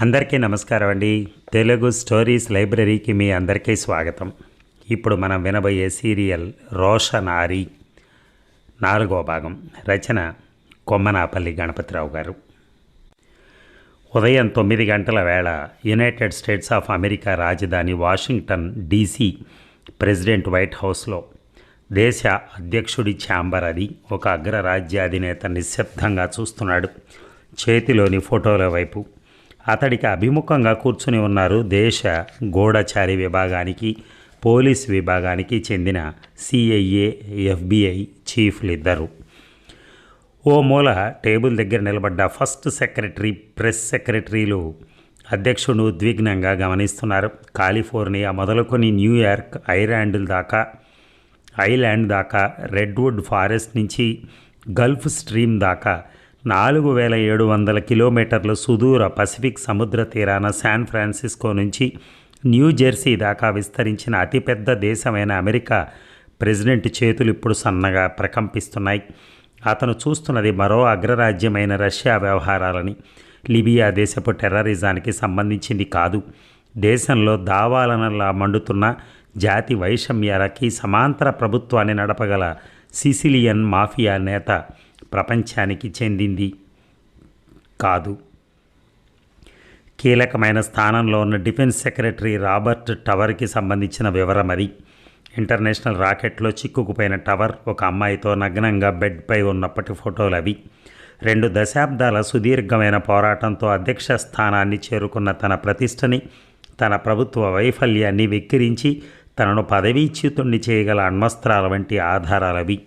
అందరికీ నమస్కారం అండి. తెలుగు స్టోరీస్ లైబ్రరీకి మీ అందరికీ స్వాగతం. ఇప్పుడు మనం వినబోయే సీరియల్ రోషనారి నాలుగో భాగం రచన కొమ్మనాపల్లి గణపతిరావు గారు. ఉదయం తొమ్మిది గంటల వేళ యునైటెడ్ స్టేట్స్ ఆఫ్ అమెరికా రాజధాని వాషింగ్టన్ డీసీ ప్రెసిడెంట్ వైట్ హౌస్లో దేశ అధ్యక్షుడి ఛాంబర్ అది. ఒక అగ్రరాజ్యాధినేత నిశ్శబ్దంగా చూస్తున్నాడు. చేతిలోని ఫోటోల వైపు అతడికి అభిముఖంగా కూర్చుని ఉన్నారు దేశ గూఢచారి విభాగానికి పోలీస్ విభాగానికి చెందిన సిఐఏ ఎఫ్బిఐ చీఫ్లు ఇద్దరు ఓ మూల టేబుల్ దగ్గర నిలబడ్డ ఫస్ట్ సెక్రటరీ ప్రెస్ సెక్రటరీలు అధ్యక్షుడు ఉద్విగ్నంగా గమనిస్తున్నారు. కాలిఫోర్నియా మొదలుకొని న్యూయార్క్ ఐర్లాండ్ దాకా ఐలాండ్ దాకా రెడ్వుడ్ ఫారెస్ట్ నుంచి గల్ఫ్ స్ట్రీమ్ దాకా నాలుగు వేల ఏడు వందల కిలోమీటర్ల సుదూర పసిఫిక్ సముద్ర తీరాన శాన్ ఫ్రాన్సిస్కో నుంచి న్యూజెర్సీ దాకా విస్తరించిన అతిపెద్ద దేశమైన అమెరికా ప్రెసిడెంట్ చేతులు ఇప్పుడు సన్నగా ప్రకంపిస్తున్నాయి. అతను చూస్తున్నది మరో అగ్రరాజ్యమైన రష్యా వ్యవహారాలని. లిబియా దేశపు టెర్రరిజానికి సంబంధించింది కాదు. దేశంలో దావాలనలా మండుతున్న జాతి వైషమ్యాలకి సమాంతర ప్రభుత్వాన్ని నడపగల సిసిలియన్ మాఫియా నేత ప్రపంచానికి చెందింది కాదు. కీలకమైన స్థానంలో ఉన్న డిఫెన్స్ సెక్రటరీ రాబర్ట్ టవర్కి సంబంధించిన వివరం అది. ఇంటర్నేషనల్ రాకెట్లో చిక్కుకుపోయిన టవర్ ఒక అమ్మాయితో నగ్నంగా బెడ్పై ఉన్నప్పటి ఫోటోలు అవి. రెండు దశాబ్దాల సుదీర్ఘమైన పోరాటంతో అధ్యక్ష స్థానాన్ని చేరుకున్న తన ప్రతిష్టని తన ప్రభుత్వ వైఫల్యాన్ని వెక్కిరించి తనను పదవీచ్యుతుణ్ణి చేయగల అణ్వస్త్రాల వంటి ఆధారాలవి.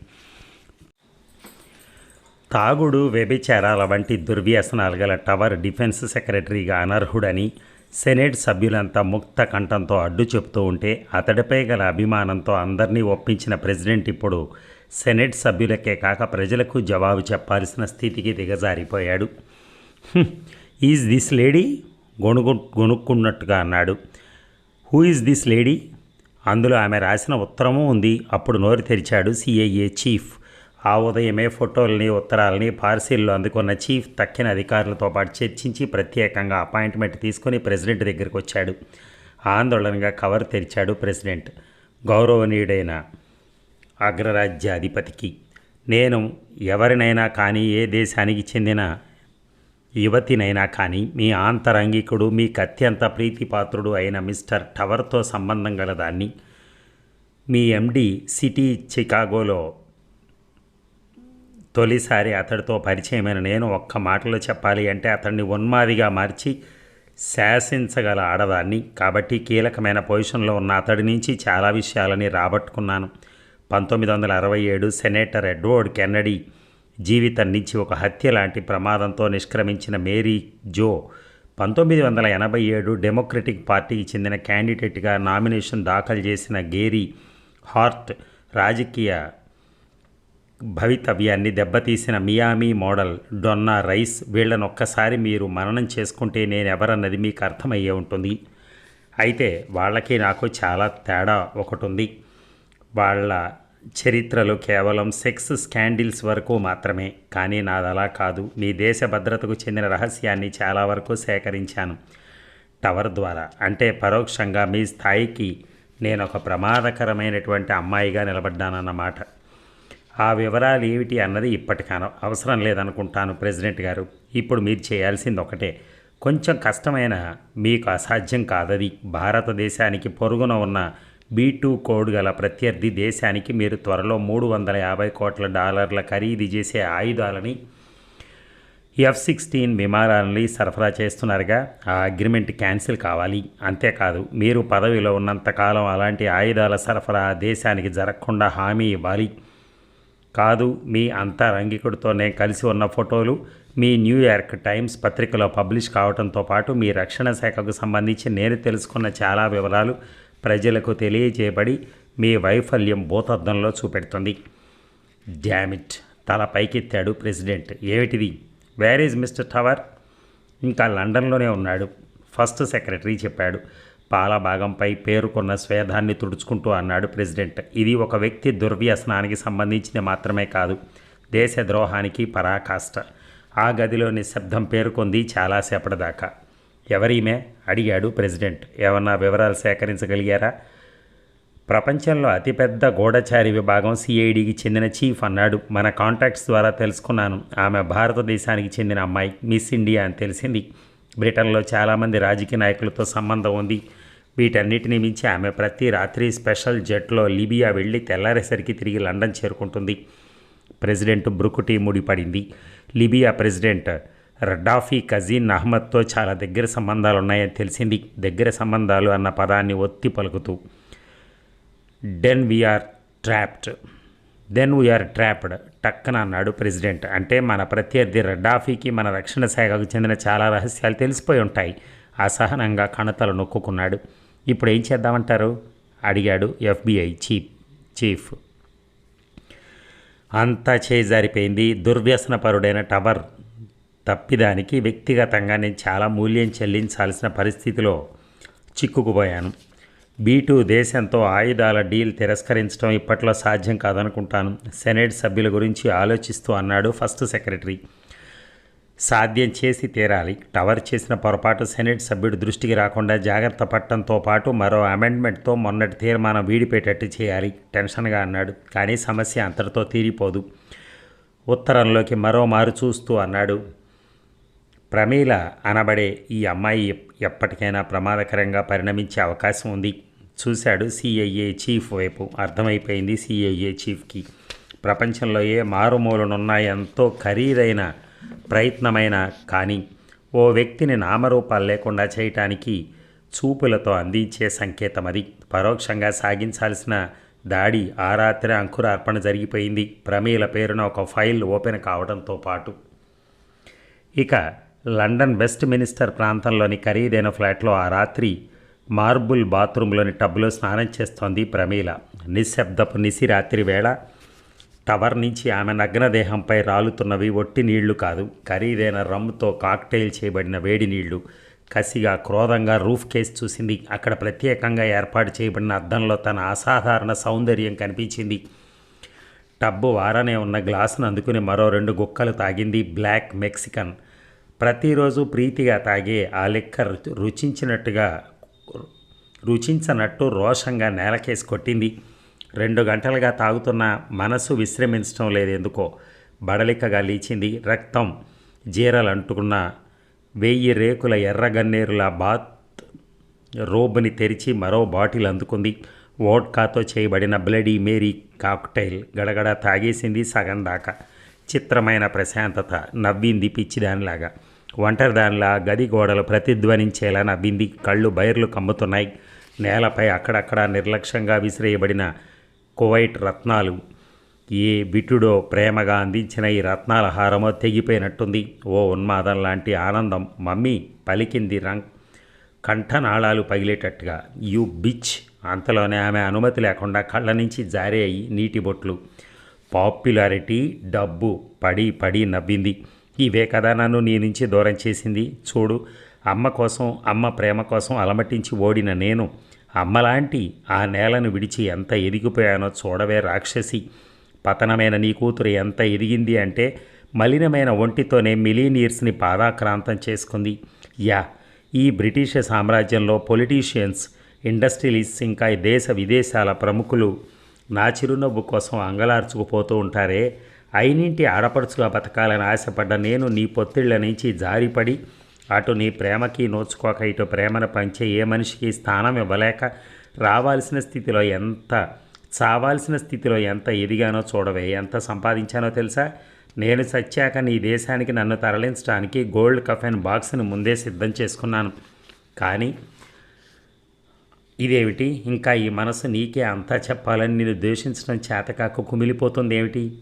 తాగుడు వ్యభిచారాల వంటి దుర్వ్యసనాలు గల టవర్ డిఫెన్స్ సెక్రటరీగా అనర్హుడని సెనేట్ సభ్యులంతా ముక్త కంఠంతో అడ్డు చెప్తూ ఉంటే అతడిపై గల అభిమానంతో అందరినీ ఒప్పించిన ప్రెసిడెంట్ ఇప్పుడు సెనేట్ సభ్యులకే కాక ప్రజలకు జవాబు చెప్పాల్సిన స్థితికి దిగజారిపోయాడు. Is this lady? గొణుగు గొనుక్కున్నట్టుగా అన్నాడు. Who is this lady? అందులో ఆమె రాసిన ఉత్తరము ఉంది. అప్పుడు నోరు తెరిచాడు సిఐఏ చీఫ్. ఆ ఉదయమే ఫోటోల్ని ఉత్తరాలని పార్సిల్లో అందుకున్న చీఫ్ తక్కిన అధికారులతో పాటు చర్చించి ప్రత్యేకంగా అపాయింట్మెంట్ తీసుకుని ప్రెసిడెంట్ దగ్గరికి వచ్చాడు ఆందోళనగా కవర్ తెరిచాడు ప్రెసిడెంట్. గౌరవనీయుడైన అగ్రరాజ్యాధిపతికి నేను ఎవరినైనా కానీ ఏ దేశానికి చెందిన యువతినైనా కానీ మీ ఆంతరంగికుడు మీకు అత్యంత ప్రీతిపాత్రుడు అయిన మిస్టర్ టవర్తో సంబంధం గలదాన్ని మీ ఎండి సిటీ చికాగోలో తొలిసారి అతడితో పరిచయమైన నేను ఒక్క మాటలో చెప్పాలి అంటే అతన్ని ఉన్మాదిగా మార్చి శాసించగల ఆడదాన్ని. కాబట్టి కీలకమైన పొజిషన్లో ఉన్న అతడి నుంచి చాలా విషయాలని రాబట్టుకున్నాను. పంతొమ్మిది వందల అరవై ఏడు సెనేటర్ ఎడ్వర్డ్ కెన్నడీ జీవితం నుంచి ఒక హత్య లాంటి ప్రమాదంతో నిష్క్రమించిన మేరీ జో పంతొమ్మిది వందల ఎనభై ఏడు డెమోక్రటిక్ పార్టీకి చెందిన క్యాండిడేట్గా నామినేషన్ దాఖలు చేసిన గేరీ హార్ట్ రాజకీయ భవితవ్యాన్ని దెబ్బతీసిన మియామి మోడల్ డొన్నా రైస్ వీళ్ళనొక్కసారి మీరు మననం చేసుకుంటే నేను ఎవరన్నది మీకు అర్థమయ్యే ఉంటుంది. అయితే వాళ్ళకి నాకు చాలా తేడా ఒకటి ఉంది వాళ్ళ చరిత్రలు కేవలం సెక్స్ స్కాండిల్స్ వరకు మాత్రమే. కానీ నాది అలా కాదు. మీ దేశ భద్రతకు చెందిన రహస్యాన్ని చాలా వరకు సేకరించాను. టవర్ ద్వారా. అంటే పరోక్షంగా మీ స్థాయికి నేను ఒక ప్రమాదకరమైనటువంటి అమ్మాయిగా నిలబడ్డానన్నమాట. ఆ వివరాలు ఏమిటి అన్నది ఇప్పటికి అవసరం లేదనుకుంటాను ప్రెసిడెంట్ గారు. ఇప్పుడు మీరు చేయాల్సింది ఒకటే. కొంచెం కష్టమైన మీకు అసాధ్యం కాదది. భారతదేశానికి పొరుగున ఉన్న బీ టూ కోడ్ గల ప్రత్యర్థి దేశానికి మీరు త్వరలో మూడు వందల యాభై కోట్ల డాలర్ల ఖరీదు చేసే ఆయుధాలని ఎఫ్ సిక్స్టీన్ విమానాలని సరఫరా చేస్తున్నారుగా. ఆ అగ్రిమెంట్ క్యాన్సిల్ కావాలి. అంతేకాదు మీరు పదవిలో ఉన్నంతకాలం అలాంటి ఆయుధాల సరఫరా దేశానికి జరగకుండా హామీ ఇవ్వాలి. కాదు మీ అంతరంగికుడితోనే కలిసి ఉన్న ఫోటోలు మీ న్యూయార్క్ టైమ్స్ పత్రికలో పబ్లిష్ కావడంతో పాటు మీ రక్షణ శాఖకు సంబంధించి నేను తెలుసుకున్న చాలా వివరాలు ప్రజలకు తెలియజేయబడి మీ వైఫల్యం భూతద్దంలో చూపెడుతుంది. డ్యామిట్ తల పైకెత్తాడు ప్రెసిడెంట్. ఏమిటిది? వేర్ ఈజ్ మిస్టర్ టవర్ ఇంకా లండన్లోనే ఉన్నాడు. ఫస్ట్ సెక్రటరీ చెప్పాడు. పాల భాగంపై పేరుకున్న స్వేదాన్ని తుడుచుకుంటూ అన్నాడు ప్రెసిడెంట్. ఇది ఒక వ్యక్తి దుర్వ్యసనానికి సంబంధించింది మాత్రమే కాదు దేశ ద్రోహానికి పరాకాష్ట. ఆ గదిలో నిశ్శబ్దం పేరుకుంది చాలాసేపటిదాకా ఎవరీమే? అడిగాడు ప్రెసిడెంట్. ఏమన్నా వివరాలు సేకరించగలిగారా? ప్రపంచంలో అతిపెద్ద గూఢచారి విభాగం సిఐడికి చెందిన చీఫ్ అన్నాడు. మన కాంటాక్ట్స్ ద్వారా తెలుసుకున్నాను. ఆమె భారతదేశానికి చెందిన అమ్మాయి మిస్ ఇండియా అని తెలిసింది. బ్రిటన్లో చాలామంది రాజకీయ నాయకులతో సంబంధం ఉంది. వీటన్నిటిని మించి ఆమె ప్రతి రాత్రి స్పెషల్ జెట్లో లిబియా వెళ్ళి తెల్లారేసరికి తిరిగి లండన్ చేరుకుంటుంది. ప్రెసిడెంట్ బ్రుకుటి ముడిపడింది లిబియా ప్రెసిడెంట్ రడ్డాఫీ కజీన్ అహ్మద్తో చాలా దగ్గర సంబంధాలు ఉన్నాయని తెలిసింది. దగ్గర సంబంధాలు అన్న పదాన్ని ఒత్తి పలుకుతూ then we're trapped then we're trapped టక్కన అన్నాడు ప్రెసిడెంట్. అంటే మన ప్రత్యర్థి రడ్డాఫీకి మన రక్షణ శాఖకు చెందిన చాలా రహస్యాలు తెలిసిపోయి ఉంటాయి. అసహనంగా కణతలు నొక్కుకున్నాడు. ఇప్పుడు ఏం చేద్దామంటారు? అడిగాడు ఎఫ్బిఐ చీఫ్ చీఫ్. అంతా చేజారిపోయింది. దుర్వ్యసనపరుడైన టవర్ తప్పిదానికి వ్యక్తిగతంగా నేను చాలా మూల్యం చెల్లించాల్సిన పరిస్థితిలో చిక్కుకుపోయాను. బీటు దేశంతో ఆయుధాల డీల్ తిరస్కరించడం ఇప్పట్లో సాధ్యం కాదనుకుంటాను సెనేట్ సభ్యుల గురించి ఆలోచిస్తూ అన్నాడు ఫస్ట్ సెక్రటరీ. సాధ్యం చేసి తీరాలి. టవర్ చేసిన పొరపాటు సెనేట్ సభ్యుడి దృష్టికి రాకుండా జాగ్రత్త పట్టడంతో పాటు మరో అమెండ్మెంట్తో మొన్నటి తీర్మానం వీడిపేటట్టు చేయాలి. టెన్షన్గా అన్నాడు. కానీ సమస్య అంతటితో తీరిపోదు. ఉత్తరంలోకి మరో మారు చూస్తూ అన్నాడు. ప్రమీల అనబడే ఈ అమ్మాయి ఎప్పటికైనా ప్రమాదకరంగా పరిణమించే అవకాశం ఉంది. చూశాడు సిఐఏ చీఫ్ వైపు. అర్థమైపోయింది సిఐఏ చీఫ్కి. ప్రపంచంలో ఏ మారుమూలనున్న ఎంతో ఖరీదైన ప్రయత్నమైన కానీ ఓ వ్యక్తిని నామరూపాలు లేకుండా చేయటానికి చూపులతో అందించే సంకేతం అది. పరోక్షంగా సాగించాల్సిన దాడి ఆ రాత్రి అంకురార్పణ జరిగిపోయింది. ప్రమీల పేరున ఒక ఫైల్ ఓపెన్ కావడంతో పాటు. ఇక లండన్ వెస్ట్ మినిస్టర్ ప్రాంతంలోని ఖరీదైన ఫ్లాట్లో ఆ రాత్రి మార్బుల్ బాత్రూంలోని టబ్లో స్నానం చేస్తోంది ప్రమీల. నిశ్శబ్దపు నిసి రాత్రి వేళ టవర్ నుంచి ఆమె నగ్నదేహంపై రాలుతున్నవి ఒట్టి నీళ్ళు కాదు. ఖరీదైన రమ్ముతో కాక్టైల్ చేయబడిన వేడి నీళ్ళు. కసిగా క్రోధంగా రూఫ్ కేస్ చూసింది. అక్కడ ప్రత్యేకంగా ఏర్పాటు చేయబడిన అద్దంలో తన అసాధారణ సౌందర్యం కనిపించింది. టబ్బు వారనే ఉన్న గ్లాసును అందుకుని మరో రెండు గుక్కలు తాగింది బ్లాక్ మెక్సికన్. ప్రతిరోజు ప్రీతిగా తాగే ఆ లిక్కర్ రుచించినట్టుగా రుచించనట్టు రోషంగా నేలకేసి కొట్టింది. రెండు గంటలుగా తాగుతున్న మనసు విశ్రమించడం లేదు ఎందుకో. బడలికగా లేచింది రక్తం. జీరలు అంటుకున్న వెయ్యి రేకుల ఎర్రగన్నేరుల బాత్ రోబుని తెరిచి మరో బాటిల్ అందుకుంది. వోడ్కాతో చేయబడిన బ్లడీ మేరీ కాక్టైల్ గడగడ తాగేసింది సగం దాకా. చిత్రమైన ప్రశాంతత నవ్వింది పిచ్చిదానిలాగా. ఒంటరిదానిలా గది గోడలు ప్రతిధ్వనించేలా నవ్వింది. కళ్ళు బైర్లు కమ్ముతున్నాయి. నేలపై అక్కడక్కడ నిర్లక్ష్యంగా విసిరేయబడిన కువైట్ రత్నాలు. ఏ బిట్టుడో ప్రేమగా అందించిన ఈ రత్నాల హారమో తెగిపోయినట్టుంది. ఓ ఉన్మాదం లాంటి ఆనందం మమ్మీ పలికింది రంగ్. కంఠనాళాలు పగిలేటట్టుగా యు బిచ్. అంతలోనే ఆమె అనుమతి లేకుండా కళ్ళ నుంచి జారే అయి నీటి బొట్లు. పాపులారిటీ డబ్బు పడి పడి నవ్వింది. ఇవే కదా నన్ను నీ నుంచి దూరం చేసింది. చూడు అమ్మ కోసం అమ్మ ప్రేమ కోసం అలమటించి ఓడిన నేను. అమ్మలాంటి ఆ నేలను విడిచి ఎంత ఎదిగిపోయానో చూడవే రాక్షసి. పతనమైన నీ కూతురు ఎంత ఎదిగింది అంటే మలినమైన ఒంటితోనే మిలీనియర్స్ని పాదాక్రాంతం చేసుకుంది. యా ఈ బ్రిటిష్ సామ్రాజ్యంలో పొలిటీషియన్స్ ఇండస్ట్రియలిస్ట్స్ ఇంకా దేశ విదేశాల ప్రముఖులు నా చిరునవ్వు కోసం అంగలార్చుకుపోతూ ఉంటారే. అయినింటి ఆడపడుచుగా బతకాలని ఆశపడ్డ నేను నీ పొత్తిళ్ళ నుంచి జారిపడి అటు నీ ప్రేమకి నోచుకోక ఇటు ప్రేమను పంచే ఏ మనిషికి స్థానం ఇవ్వలేక రావాల్సిన స్థితిలో ఎంత చావాల్సిన స్థితిలో ఎంత ఎదిగానో చూడవే. ఎంత సంపాదించానో తెలుసా? నేను చచ్చాక నీ దేశానికి నన్ను తరలించడానికి గోల్డ్ కఫెన్ బాక్స్ని ముందే సిద్ధం చేసుకున్నాను. కానీ ఇదేమిటి? ఇంకా ఈ మనసు నీకే అంతా చెప్పాలని నేను ద్వేషించడం చేతకాక కుమిలిపోతుంది ఏమిటి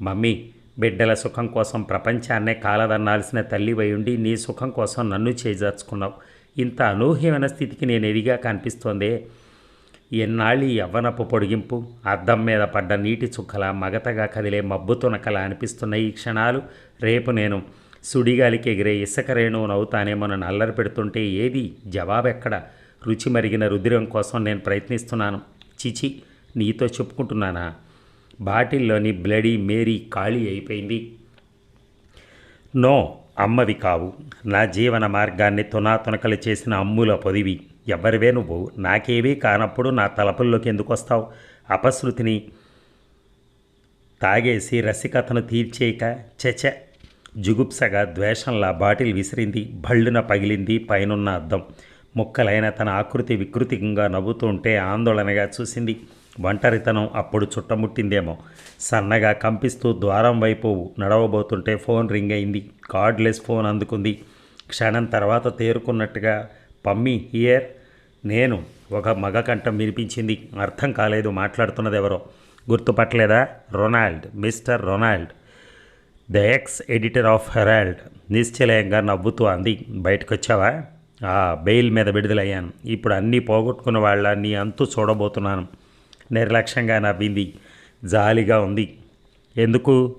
మమ్మీ బిడ్డల సుఖం కోసం ప్రపంచాన్నే కాలదన్నాల్సిన తల్లి ఉండి నీ సుఖం కోసం నన్ను చేజార్చుకున్నావు. ఇంత అనూహ్యమైన స్థితికి నేను ఎదిగా కనిపిస్తోందే. ఎన్నాళ్ళు ఈ యవ్వనపు పొడిగింపు అద్దం మీద పడ్డ నీటి చుక్కల మగతగా కదిలే మబ్బు తునకల అనిపిస్తున్న ఈ క్షణాలు రేపు నేను సుడిగాలికి ఎగిరే ఇసుక రేణువును అవుతానేమోనని అల్లరి పెడుతుంటే ఏది? జవాబెక్కడ? రుచి మరిగిన రుధిరం కోసం నేను ప్రయత్నిస్తున్నాను. చిచి నీతో చెప్పుకుంటున్నానా? బాటిల్లోని బ్లడీ మేరీ ఖాళీ అయిపోయింది. నో అమ్మవి కావు. నా జీవన మార్గాన్ని తునాతునకలు చేసిన అమ్ముల పొదివి. ఎవరివే నువ్వు. నాకేవీ కానప్పుడు నా తలపుల్లోకి ఎందుకు వస్తావు? అపశృతిని తాగేసి రసికతను తీర్చేయక చెచ. జుగుప్సగా ద్వేషంలా బాటిల్ విసిరింది. భళ్ళున పగిలింది పైనున్న అద్దం. ముక్కలైన తన ఆకృతి వికృతికంగా నవ్వుతుంటే ఆందోళనగా చూసింది. ఒంటరితనం అప్పుడు చుట్టముట్టిందేమో. సన్నగా కంపిస్తూ ద్వారం వైపు నడవబోతుంటే ఫోన్ రింగ్ అయింది. కార్డ్లెస్ ఫోన్ అందుకుంది. క్షణం తర్వాత తేరుకున్నట్టుగా పమ్మి హియర్. నేను ఒక మగ కంఠం వినిపించింది. అర్థం కాలేదు మాట్లాడుతున్నది ఎవరో గుర్తుపట్టలేదా? Ronald Mister Ronald. The ex editor of Herald నిశ్చలయంగా నవ్వుతూ అంది. బయటకొచ్చావా? ఆ బెయిల్ మీద విడుదలయ్యాను. ఇప్పుడు అన్నీ పోగొట్టుకున్న వాళ్ళ నీ అంతు చూడబోతున్నాను. నిర్లక్ష్యంగా నవ్వింది. జాలిగా ఉంది. ఎందుకు?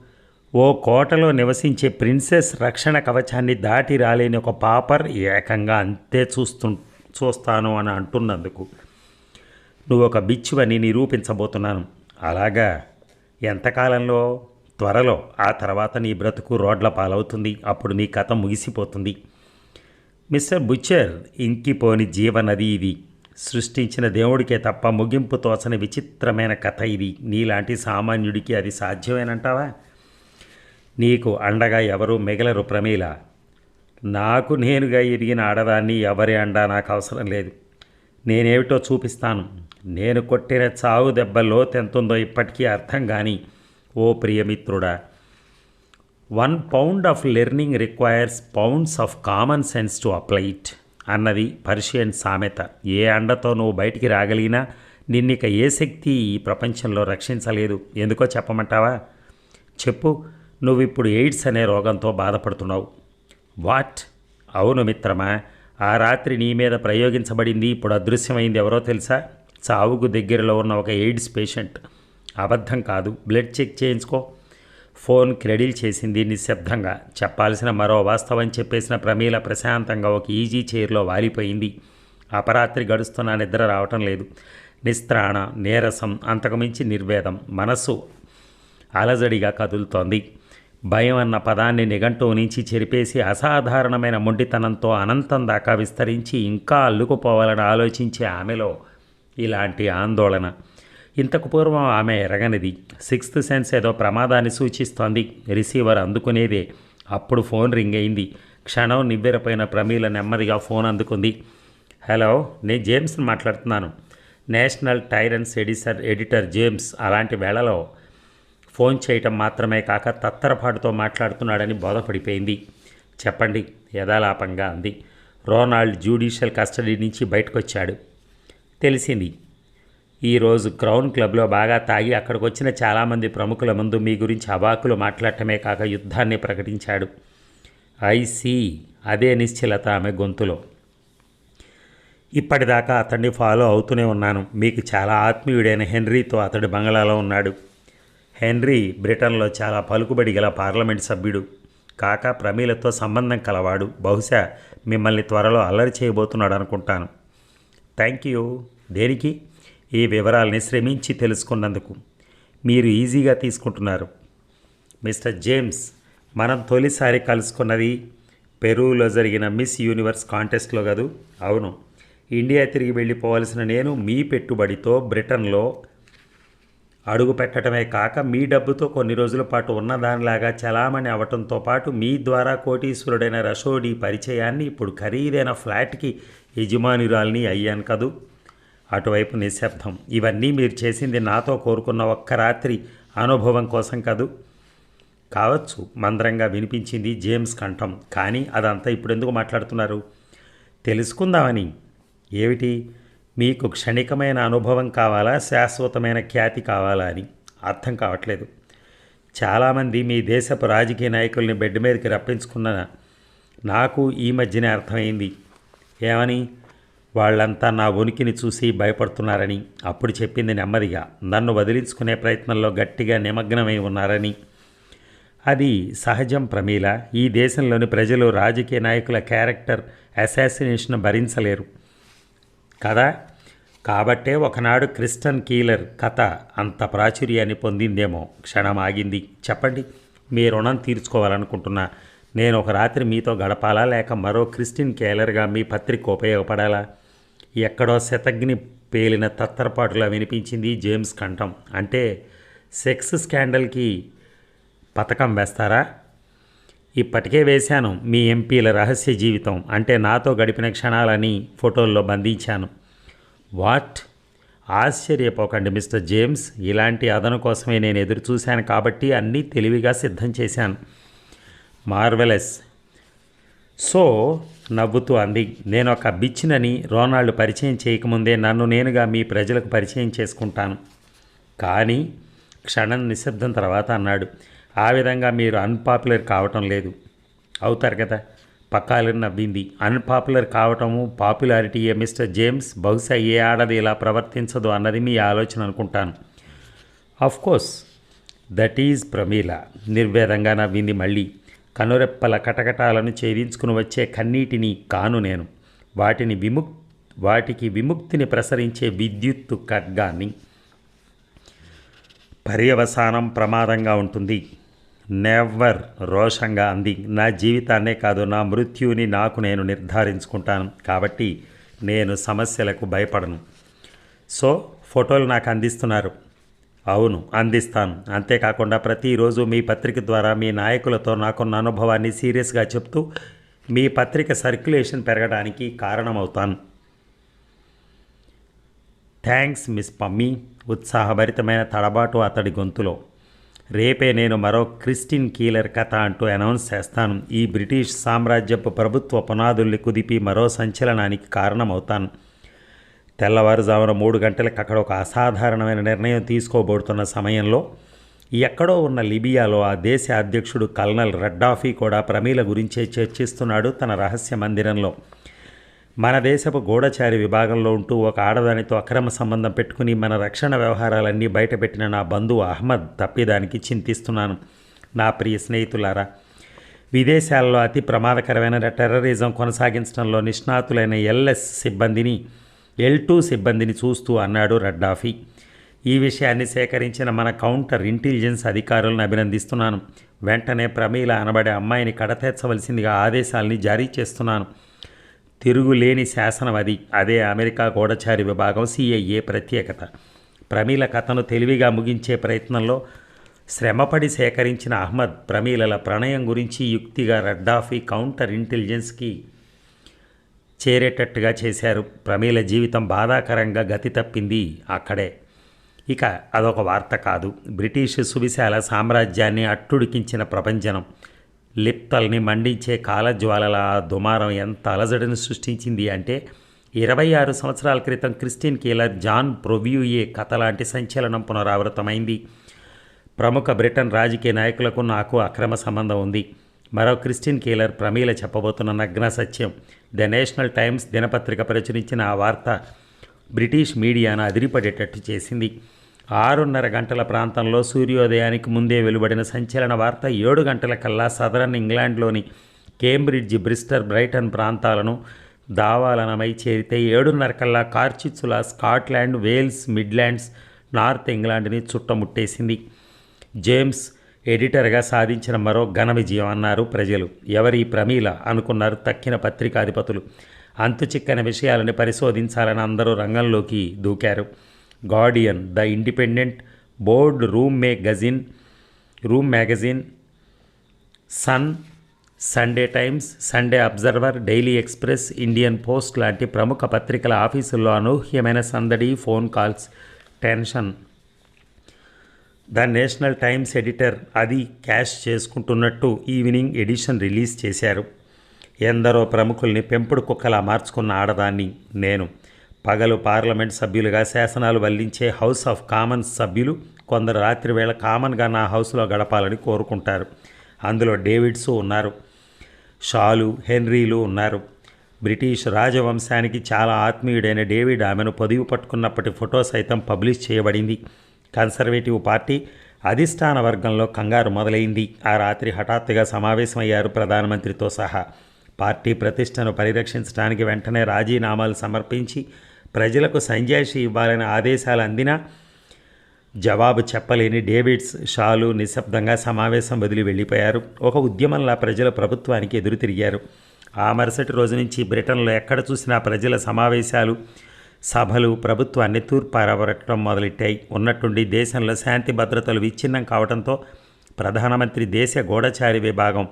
ఓ కోటలో నివసించే ప్రిన్సెస్ రక్షణ కవచాన్ని దాటి రాలేని ఒక పాపర్ ఏకంగా అంతే చూస్తు చూస్తాను అని అంటున్నందుకు. నువ్వు ఒక బిచ్చువని నిరూపించబోతున్నాను. అలాగా? ఎంతకాలంలో? త్వరలో. ఆ తర్వాత నీ బ్రతుకు రోడ్ల పాలవుతుంది. అప్పుడు నీ కథ ముగిసిపోతుంది. మిస్టర్ బుచ్చర్ ఇంకిపోని జీవనది ఇది. సృష్టించిన దేవుడికే తప్ప ముగింపు తోచని విచిత్రమైన కథ ఇది. నీలాంటి సామాన్యుడికి అది సాధ్యమేనంటావా? నీకు అండగా ఎవరు మిగలరు ప్రమీల. నాకు నేనుగా ఎదిగిన ఆడదాన్ని ఎవరి అండా నాకు అవసరం లేదు. నేనేమిటో చూపిస్తాను. నేను కొట్టిన చావు దెబ్బ లోతెంతుందో ఇప్పటికీ అర్థం కానీ ఓ ప్రియమిత్రుడా. One pound of learning requires pounds of common sense to apply it. అన్నది పర్షియన్ సామెత. ఏ అండతో నువ్వు బయటికి రాగలిగినా నిన్నిక ఏ శక్తి ఈ ప్రపంచంలో రక్షించలేదు? ఎందుకో చెప్పమంటావా? చెప్పు నువ్వు ఇప్పుడు ఎయిడ్స్ అనే రోగంతో బాధపడుతున్నావు. వాట్? అవును మిత్రమా ఆ రాత్రి నీ మీద ప్రయోగించబడింది ఇప్పుడు అదృశ్యమైంది ఎవరో తెలుసా? చావుకు దగ్గరలో ఉన్న ఒక ఎయిడ్స్ పేషెంట్. అబద్ధం కాదు బ్లడ్ చెక్ చేయించుకో. ఫోన్ క్రెడిల్ చేసింది నిశ్శబ్దంగా. చెప్పాల్సిన మరో వాస్తవం చెప్పేసిన ప్రమీల ప్రశాంతంగా ఒక ఈజీ చైర్లో వాలిపోయింది. అపరాత్రి గడుస్తున్న నిద్ర రావటం లేదు. నిస్త్రాణ నీరసం అంతకుమించి నిర్వేదం మనస్సు అలజడిగా కదులుతోంది. భయం అన్న పదాన్ని నిఘంటువు నుంచి చెరిపేసి అసాధారణమైన మొండితనంతో అనంతం దాకా విస్తరించి ఇంకా అల్లుకుపోవాలని ఆలోచించే ఆమెలో ఇలాంటి ఆందోళన. ఇంతకు పూర్వం ఆమె ఎరగనిది. సిక్స్త్ సెన్స్ ఏదో ప్రమాదాన్ని సూచిస్తోంది. రిసీవర్ అందుకునేదే. అప్పుడు ఫోన్ రింగ్ అయింది. క్షణం నివ్వెరపోయిన ప్రమీల నెమ్మదిగా ఫోన్ అందుకుంది. హలో నేను జేమ్స్ని మాట్లాడుతున్నాను. నేషనల్ టైరన్స్ ఎడిసర్ ఎడిటర్ జేమ్స్ అలాంటి వేళలో ఫోన్ చేయటం మాత్రమే కాక తత్తరపాటుతో మాట్లాడుతున్నాడని బోధపడిపోయింది. చెప్పండి యథాలాపంగా అంది. రోనాల్డ్ జ్యుడిషియల్ కస్టడీ నుంచి బయటకొచ్చాడు. తెలిసింది ఈరోజు క్రౌన్ క్లబ్లో బాగా తాగి అక్కడికి వచ్చిన చాలామంది ప్రముఖుల ముందు మీ గురించి అవాకులు మాట్లాడటమే కాక యుద్ధాన్ని ప్రకటించాడు. ఐసీ అదే నిశ్చలత ఆమె గొంతులో. ఇప్పటిదాకా అతన్ని ఫాలో అవుతూనే ఉన్నాను. మీకు చాలా ఆత్మీయుడైన హెన్రీతో అతడి బంగళాలో ఉన్నాడు. హెన్రీ బ్రిటన్లో చాలా పలుకుబడి గల పార్లమెంట్ సభ్యుడు. కాక ప్రమీలతో సంబంధం కలవాడు. బహుశా మిమ్మల్ని త్వరలో అల్లరి చేయబోతున్నాడు అనుకుంటాను థ్యాంక్ యూ దేనికి? ఈ వివరాల్ని శ్రమించి తెలుసుకున్నందుకు మీరు ఈజీగా తీసుకుంటున్నారు. మిస్టర్ జేమ్స్ మనం తొలిసారి కలుసుకున్నది పెరూలో జరిగిన మిస్ యూనివర్స్ కాంటెస్ట్లో కదూ. అవును ఇండియా తిరిగి వెళ్ళిపోవలసిన నేను మీ పెట్టుబడితో బ్రిటన్లో అడుగు పెట్టడమే కాక మీ డబ్బుతో కొన్ని రోజుల పాటు ఉన్నదానిలాగా చలామణి అవటంతో పాటు మీ ద్వారా కోటీశ్వరుడైన రషోడి పరిచయాన్ని ఇప్పుడు ఖరీదైన ఫ్లాట్కి యజమానురాల్ని అయ్యాను కదూ. అటువైపు నిశ్శబ్దం. ఇవన్నీ మీరు చేసింది నాతో కోరుకున్న ఒక్క రాత్రి అనుభవం కోసం కాదు? కావచ్చు మందరంగా వినిపించింది జేమ్స్ కంఠం. కానీ అదంతా ఇప్పుడు ఎందుకు మాట్లాడుతున్నారు? తెలుసుకుందామని. ఏమిటి? మీకు క్షణికమైన అనుభవం కావాలా? శాశ్వతమైన ఖ్యాతి కావాలా అని. అర్థం కావట్లేదు. చాలామంది మీ దేశపు రాజకీయ నాయకుల్ని బెడ్ మీదకి రప్పించుకున్న నాకు ఈ మధ్యనే అర్థమైంది. ఏమని? వాళ్ళంతా నా ఉనికిని చూసి భయపడుతున్నారని అప్పుడు చెప్పింది నెమ్మదిగా నన్ను వదిలించుకునే ప్రయత్నంలో గట్టిగా నిమగ్నమై ఉన్నారని. అది సహజం ప్రమీల. ఈ దేశంలోని ప్రజలు రాజకీయ నాయకుల క్యారెక్టర్ అసాసినేషన్ భరించలేరు. కదా? కాబట్టే ఒకనాడు క్రిస్టన్ కీలర్ కథ అంత ప్రాచుర్యాన్ని పొందిందేమో క్షణం ఆగింది చెప్పండి మీ రుణం తీర్చుకోవాలనుకుంటున్నా. నేను ఒక రాత్రి మీతో గడపాలా లేక మరో క్రిస్టియన్ కేలర్గా మీ పత్రిక ఉపయోగపడాలా? ఎక్కడో శతగ్ని పేలిన తత్తరపాటులా వినిపించింది జేమ్స్ కంఠం. అంటే సెక్స్ స్కాండల్కి పథకం వేస్తారా? ఇప్పటికే వేశాను మీ ఎంపీల రహస్య జీవితం. అంటే నాతో గడిపిన క్షణాలని ఫోటోల్లో బంధించాను. వాట్? ఆశ్చర్యపోకండి మిస్టర్ జేమ్స్. ఇలాంటి అదను కోసమే నేను ఎదురు చూశాను కాబట్టి అన్నీ తెలివిగా సిద్ధం చేశాను. మార్వెలస్. సో నవ్వుతూ అంది. నేను ఒక బిచ్చినని రోనాల్డ్ పరిచయం చేయకముందే నన్ను నేనుగా మీ ప్రజలకు పరిచయం చేసుకుంటాను. కానీ క్షణం నిశ్శబ్దం తర్వాత అన్నాడు. ఆ విధంగా మీరు అన్పాపులర్ కావటం లేదు. అవుతారు కదా? పక్కాలని నవ్వింది. అన్పాపులర్ కావటము పాపులారిటీయే మిస్టర్ జేమ్స్? బహుశా ఏ ఆడది ఇలా ప్రవర్తించదు అన్నది మీ ఆలోచన అనుకుంటాను. Of course that is Pramila. నిర్వేదంగా నవ్వింది మళ్ళీ. కనురెప్పల కటకటాలను ఛేదించుకుని వచ్చే కన్నీటిని కాను నేను. వాటిని విముక్ వాటికి విముక్తిని ప్రసరించే విద్యుత్తు ఖడ్గాన్ని. పర్యవసానం ప్రమాదంగా ఉంటుంది. నెవర్ రోషంగా అంది. నా జీవితాన్నే కాదు నా మృత్యుని నాకు నేను నిర్ధారించుకుంటాను. కాబట్టి నేను సమస్యలకు భయపడను. సో ఫోటోలు నాకు అందిస్తున్నారు. అవును అందిస్తాను. అంతేకాకుండా ప్రతిరోజు మీ పత్రిక ద్వారా మీ నాయకులతో నాకున్న అనుభవాన్ని సీరియస్గా చెప్తూ మీ పత్రిక సర్క్యులేషన్ పెరగడానికి కారణమవుతాను. Thanks miss పమ్మీ. ఉత్సాహభరితమైన తడబాటు అతడి గొంతులో. రేపే నేను మరో క్రిస్టిన్ కీలర్ కథ అంటూ అనౌన్స్ చేస్తాను. ఈ బ్రిటిష్ సామ్రాజ్యపు ప్రభుత్వ పునాదుల్ని కుదిపి మరో సంచలనానికి కారణమవుతాను. తెల్లవారుజామున మూడు గంటలకు అక్కడ ఒక అసాధారణమైన నిర్ణయం తీసుకోబోతున్న సమయంలో ఎక్కడో ఉన్న లిబియాలో ఆ దేశ అధ్యక్షుడు కల్నల్ రడ్డాఫీ కూడా ప్రమీల గురించే చర్చిస్తున్నాడు తన రహస్య మందిరంలో. మన దేశపు గూఢచారి విభాగంలో ఉంటూ ఒక ఆడదానితో అక్రమ సంబంధం పెట్టుకుని మన రక్షణ వ్యవహారాలన్నీ బయటపెట్టిన నా బంధువు అహ్మద్ తప్పిదానికి చింతిస్తున్నాను. నా ప్రియ స్నేహితులారా విదేశాల్లో అతి ప్రమాదకరమైన టెర్రరిజం కొనసాగించడంలో నిష్ణాతులైన ఎల్ఎస్ సిబ్బందిని ఎల్ టూ సిబ్బందిని చూస్తూ అన్నాడు రడ్డాఫీ. ఈ విషయాన్ని సేకరించిన మన కౌంటర్ ఇంటెలిజెన్స్ అధికారులను అభినందిస్తున్నాను. వెంటనే ప్రమీల అనబడే అమ్మాయిని కడతెచ్చవలసిందిగా ఆదేశాల్ని జారీ చేస్తున్నాను. తిరుగులేని శాసనం అది. అదే అమెరికా గూఢచారి విభాగం సిఐఏ ప్రత్యేకత. ప్రమీల కథను తెలివిగా ముగించే ప్రయత్నంలో శ్రమపడి సేకరించిన అహ్మద్ ప్రమీలల ప్రణయం గురించి యుక్తిగా రడ్డాఫీ కౌంటర్ ఇంటెలిజెన్స్కి చేరేటట్టుగా చేశారు. ప్రమీల జీవితం బాధాకరంగా గతి తప్పింది అక్కడే. ఇక అదొక వార్త కాదు. బ్రిటిష్ సువిశాల సామ్రాజ్యాన్ని అట్టుడికించిన ప్రపంచనం లిప్తల్ని మండించే కాలజ్వాలల దుమారం ఎంత అలజడిని సృష్టించింది అంటే ఇరవై ఆరు సంవత్సరాల క్రితం క్రిస్టియన్ కీలర్ జాన్ ప్రొవ్యూయే కథ లాంటి సంచలనం పునరావృతమైంది. ప్రముఖ బ్రిటన్ రాజకీయ నాయకులకు నాకు అక్రమ సంబంధం ఉంది. మరో క్రిస్టిన్ కీలర్ ప్రమీల చెప్పబోతున్న నగ్న సత్యం. ద నేషనల్ టైమ్స్ దినపత్రిక ప్రచురించిన ఆ వార్త బ్రిటిష్ మీడియాను అదిరిపడేటట్టు చేసింది. ఆరున్నర గంటల ప్రాంతంలో సూర్యోదయానికి ముందే వెలువడిన సంచలన వార్త ఏడు గంటల కల్లా సదరన్ ఇంగ్లాండ్లోని కేంబ్రిడ్జ్ బ్రిస్టర్ బ్రైటన్ ప్రాంతాలను దావాలనమై చేరితే ఏడున్నర కల్లా కార్చిచ్చుల స్కాట్లాండ్ వేల్స్ మిడ్లాండ్స్ నార్త్ ఇంగ్లాండ్ని చుట్టముట్టేసింది. జేమ్స్ ఎడిటర్గా సాధించిన మరో ఘన విజయం అన్నారు ప్రజలు. ఎవరి ప్రమీల అనుకున్నారు తక్కిన పత్రికాధిపతులు. అంతుచిక్కని విషయాలను పరిశోధించాలని అందరూ రంగంలోకి దూకారు. Guardian the Independent board room magazine room magazine Sun Sunday Times Sunday Observer Daily Express Indian Post లాంటి ప్రముఖ పత్రికల ఆఫీసుల్లో అనూహ్యమైన సందడి phone calls tension. The National Times editor అది క్యాష్ చేసుకుంటున్నట్టు ఈవినింగ్ ఎడిషన్ రిలీజ్ చేశారు. ఎందరో ప్రముఖుల్ని పెంపుడు కుక్కలా మార్చుకున్న ఆడదాన్ని నేను. పగలు పార్లమెంట్ సభ్యులుగా శాసనాలు వల్లించే హౌస్ ఆఫ్ కామన్స్ సభ్యులు కొందరు రాత్రి వేళ కామన్గా నా హౌస్లో గడపాలని కోరుకుంటారు. అందులో డేవిడ్స్ ఉన్నారు. షాలు హెన్రీలు ఉన్నారు. బ్రిటిష్ రాజవంశానికి చాలా ఆత్మీయుడైన డేవిడ్ ఆమెను పొదివి పట్టుకున్నప్పటి ఫోటో సైతం పబ్లిష్ చేయబడింది. కన్సర్వేటివ్ పార్టీ అధిష్టాన వర్గంలో కంగారు మొదలైంది. ఆ రాత్రి హఠాత్తుగా సమావేశమయ్యారు ప్రధానమంత్రితో సహా. పార్టీ ప్రతిష్టను పరిరక్షించడానికి వెంటనే రాజీనామాలు సమర్పించి ప్రజలకు సంజాయిషి ఇవ్వాలని ఆదేశాలు అందినా జవాబు చెప్పలేని డేవిడ్స్ షాలు నిశ్శబ్దంగా సమావేశం వదిలి వెళ్ళిపోయారు. ఒక ఉద్యమంలా ప్రజలు ప్రభుత్వానికి ఎదురు తిరిగారు ఆ మరుసటి రోజు నుంచి బ్రిటన్లో ఎక్కడ చూసినా ప్రజల సమావేశాలు సభలు ప్రభుత్వాన్ని తూర్పారబట్టడం మొదలెట్టాయి. ఉన్నట్టుండి దేశంలో శాంతి భద్రతలు విచ్ఛిన్నం కావడంతో ప్రధానమంత్రి దేశ గూఢచారి విభాగం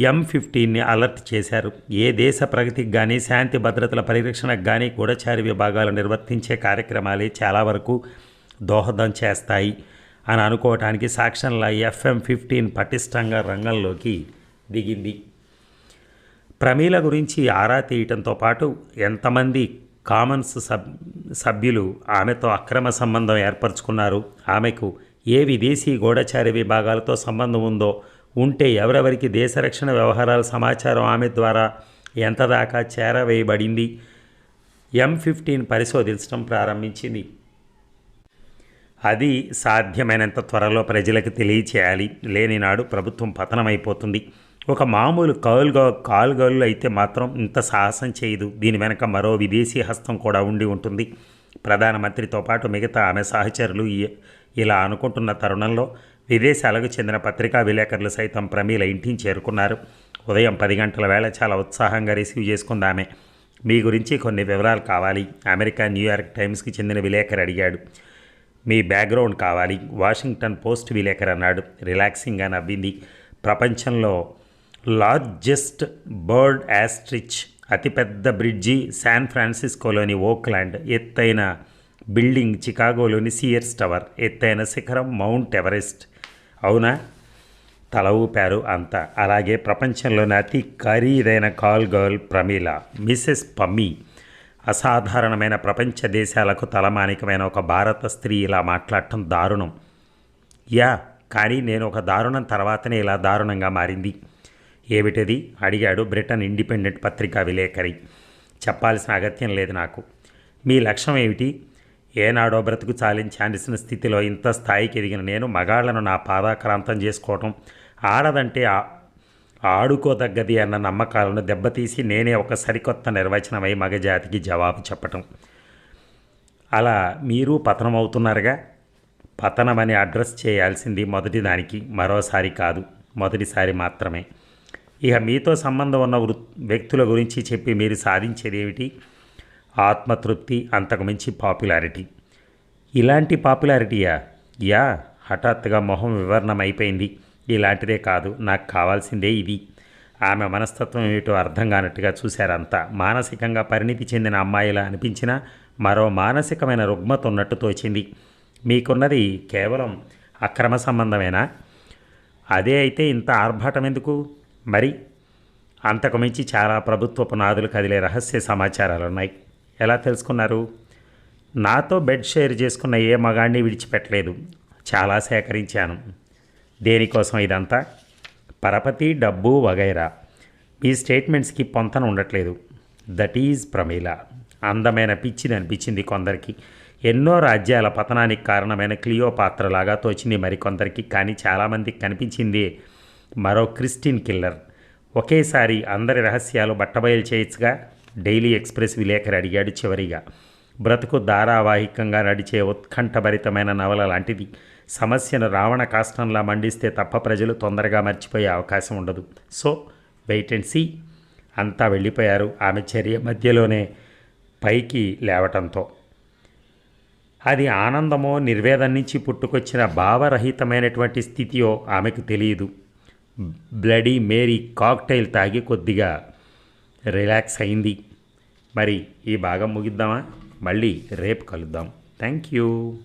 ఎం ఫిఫ్టీన్ని అలర్ట్ చేశారు. ఏ దేశ ప్రగతికి కానీ శాంతి భద్రతల పరిరక్షణకు కానీ గూఢచారి విభాగాలు నిర్వర్తించే కార్యక్రమాలే చాలా వరకు దోహదం చేస్తాయి అని అనుకోవటానికి సాక్ష్యంలా ఎఫ్ఎం ఫిఫ్టీన్ పటిష్టంగా రంగంలోకి దిగింది. ప్రమీల గురించి ఆరా తీయటంతో పాటు ఎంతమంది కామన్స్ సబ్ సభ్యులు ఆమెతో అక్రమ సంబంధం ఏర్పరచుకున్నారు. ఆమెకు ఏ విదేశీ గూఢచారి విభాగాలతో సంబంధం ఉందో ఉంటే ఎవరెవరికి దేశరక్షణ వ్యవహారాల సమాచారం ఆమె ద్వారా ఎంత దాకా చేరవేయబడింది ఎం ఫిఫ్టీన్ పరిశోధించడం ప్రారంభించింది. అది సాధ్యమైనంత త్వరలో ప్రజలకు తెలియచేయాలి. లేని నాడు ప్రభుత్వం పతనమైపోతుంది. ఒక మామూలు కాల్గా కాల్ అయితే మాత్రం ఇంత సాహసం చేయదు. దీని వెనక మరో విదేశీ హస్తం కూడా ఉండి ఉంటుంది. ప్రధానమంత్రితో పాటు మిగతా ఆమె సహచరులు ఇలా అనుకుంటున్న తరుణంలో విదేశాలకు చెందిన పత్రికా విలేకరులు సైతం ప్రమీల ఇంటిని చేరుకున్నారు. ఉదయం పది గంటల వేళ చాలా ఉత్సాహంగా రిసీవ్ చేసుకుంది ఆమె మీ గురించి కొన్ని వివరాలు కావాలి. అమెరికా న్యూయార్క్ టైమ్స్కి చెందిన విలేకరు అడిగాడు. మీ బ్యాక్గ్రౌండ్ కావాలి. వాషింగ్టన్ పోస్ట్ విలేకరు అన్నాడు. రిలాక్సింగ్గా నవ్వింది. ప్రపంచంలో లార్జెస్ట్ బర్డ్ యాస్ట్రిచ్ అతిపెద్ద బ్రిడ్జి శాన్ ఫ్రాన్సిస్కోలోని ఓక్లాండ్ ఎత్తైన బిల్డింగ్ చికాగోలోని సియర్స్ టవర్ ఎత్తైన శిఖరం మౌంట్ ఎవరెస్ట్. అవునా? తల ఊపారు అంతా. అలాగే ప్రపంచంలోని అతి ఖరీదైన call girl Pramila Mrs Pammi అసాధారణమైన ప్రపంచ దేశాలకు తలమానికమైన ఒక భారత స్త్రీ ఇలా మాట్లాడటం దారుణం. యా కానీ నేను ఒక దారుణం తర్వాతనే ఇలా దారుణంగా మారింది. ఏమిటది? అడిగాడు బ్రిటన్ ఇండిపెండెంట్ పత్రికా విలేకరి. చెప్పాల్సిన అగత్యం లేదు నాకు. మీ లక్ష్యం ఏమిటి? ఏనాడో బ్రతుకు చాలించాల్సిన స్థితిలో ఇంత స్థాయికి ఎదిగిన నేను మగాళ్ళను నా పాదాక్రాంతం చేసుకోవటం ఆడదంటే ఆడుకోదగ్గది అన్న నమ్మకాలను దెబ్బతీసి నేనే ఒక సరికొత్త నిర్వచనమై మగజాతికి జవాబు చెప్పటం. అలా మీరు పతనం అవుతున్నారుగా పతనమని అడ్రస్ చేయాల్సింది మొదటి దానికి మరోసారి కాదు మొదటిసారి మాత్రమే. ఇక మీతో సంబంధం ఉన్న వృ వ్యక్తుల గురించి చెప్పి మీరు సాధించేది ఏమిటి? ఆత్మతృప్తి అంతకుమించి పాపులారిటీ. ఇలాంటి పాపులారిటీయా? యా హఠాత్తుగా మొహం వివరణం అయిపోయింది ఇలాంటిదే కాదు నాకు కావాల్సిందే ఇది. ఆమె మనస్తత్వం ఏమిటో అర్థం కానట్టుగా చూశారంతా. మానసికంగా పరిణితి చెందిన అమ్మాయిలా అనిపించినా మరో మానసికమైన రుగ్మత ఉన్నట్టు తోచింది. మీకున్నది కేవలం అక్రమ సంబంధమేనా? అదే అయితే ఇంత ఆర్భాటం ఎందుకు మరి అంతకుమించి చాలా ప్రభుత్వ పునాదులు కదిలే రహస్య సమాచారాలు ఉన్నాయి ఎలా తెలుసుకున్నారు? నాతో బెడ్ షేర్ చేసుకున్న ఏ మగాడిని విడిచిపెట్టలేదు. చాలా సేకరించాను. దేనికోసం ఇదంతా? పరపతి డబ్బు వగైరా. మీ స్టేట్మెంట్స్కి పొంతన ఉండట్లేదు. That is Pramila. అందమైన పిచ్చిది అనిపించింది కొందరికి. ఎన్నో రాజ్యాల పతనానికి కారణమైన క్లియో పాత్రలాగా తోచింది మరికొందరికి కానీ చాలామందికి కనిపించింది మరో క్రిస్టిన్ కిల్లర్. ఒకేసారి అందరి రహస్యాలు బట్టబయలు చేయొచ్చుగా. డైలీ ఎక్స్ప్రెస్ విలేకరి అడిగాడు చివరిగా. బ్రతుకు ధారావాహికంగా నడిచే ఉత్కంఠభరితమైన నవల లాంటిది. సమస్యను రావణ కాష్టంలా మండిస్తే తప్ప ప్రజలు తొందరగా మర్చిపోయే అవకాశం ఉండదు. So wait and see. అంతా వెళ్ళిపోయారు. ఆమె చర్య మధ్యలోనే పైకి లేవటంతో. అది ఆనందమో నిర్వేదం నుంచి పుట్టుకొచ్చిన భావరహితమైనటువంటి స్థితియో ఆమెకు తెలియదు. బ్లడీ మేరీ కాక్టైల్ తాగి కొద్దిగా రిలాక్స్ అయింది. మరి ఈ భాగం ముగిద్దామా? మళ్ళీ రేపు కలుద్దాం. Thank you